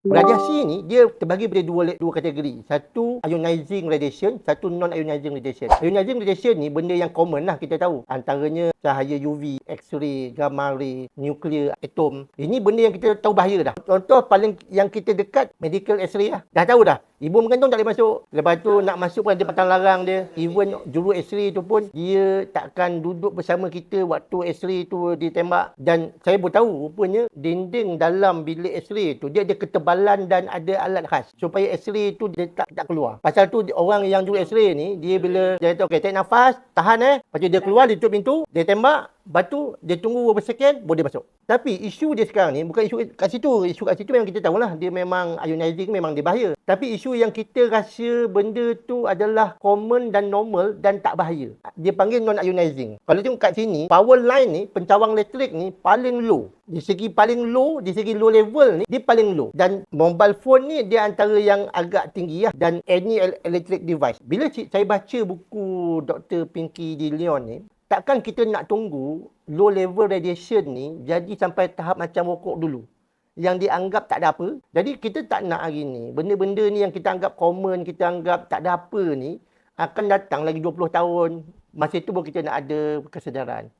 Radiasi ni dia terbagi pada dua dua kategori. Satu ionizing radiation, satu non ionizing radiation. Ionizing radiation ni benda yang common lah kita tahu. Antaranya cahaya UV, X-ray, gamma ray, nuklear, atom. Ini benda yang kita tahu bahaya dah. Contoh paling yang kita dekat medical X-ray lah. Dah tahu dah. Ibu mengandung tak boleh masuk. Lepas tu nak masuk pun ada patang larang dia. Even juru X-ray tu pun dia takkan duduk bersama kita waktu X-ray tu ditembak. Dan saya pun tahu rupanya dinding dalam bilik X-ray tu dia ada ketebalan dan ada alat khas. Supaya X-ray tu dia tak, tak keluar. Pasal tu orang yang juru X-ray ni dia bila dia kata okay tarik nafas, tahan eh. Lepas tu dia keluar, dia tutup pintu, dia tembak, batu dia tunggu beberapa second boleh masuk. Tapi isu dia sekarang ni bukan isu kat situ. Isu kat situ memang kita tahulah dia memang ionizing memang dia bahaya. Tapi isu yang kita rasa benda tu adalah common dan normal dan tak bahaya. Dia panggil non ionizing. Kalau tengok kat sini power line ni pencawang elektrik ni paling low. Di segi paling low, di segi low level ni dia paling low. Dan mobile phone ni dia antara yang agak tinggi lah dan any electric device. Bila saya baca buku Dr. Pinky De Leon ni, takkan kita nak tunggu low level radiation ni jadi sampai tahap macam rokok dulu yang dianggap tak ada apa. Jadi kita tak nak hari ni. Benda-benda ni yang kita anggap common, kita anggap tak ada apa ni akan datang lagi 20 tahun. Masa itu baru kita nak ada kesedaran.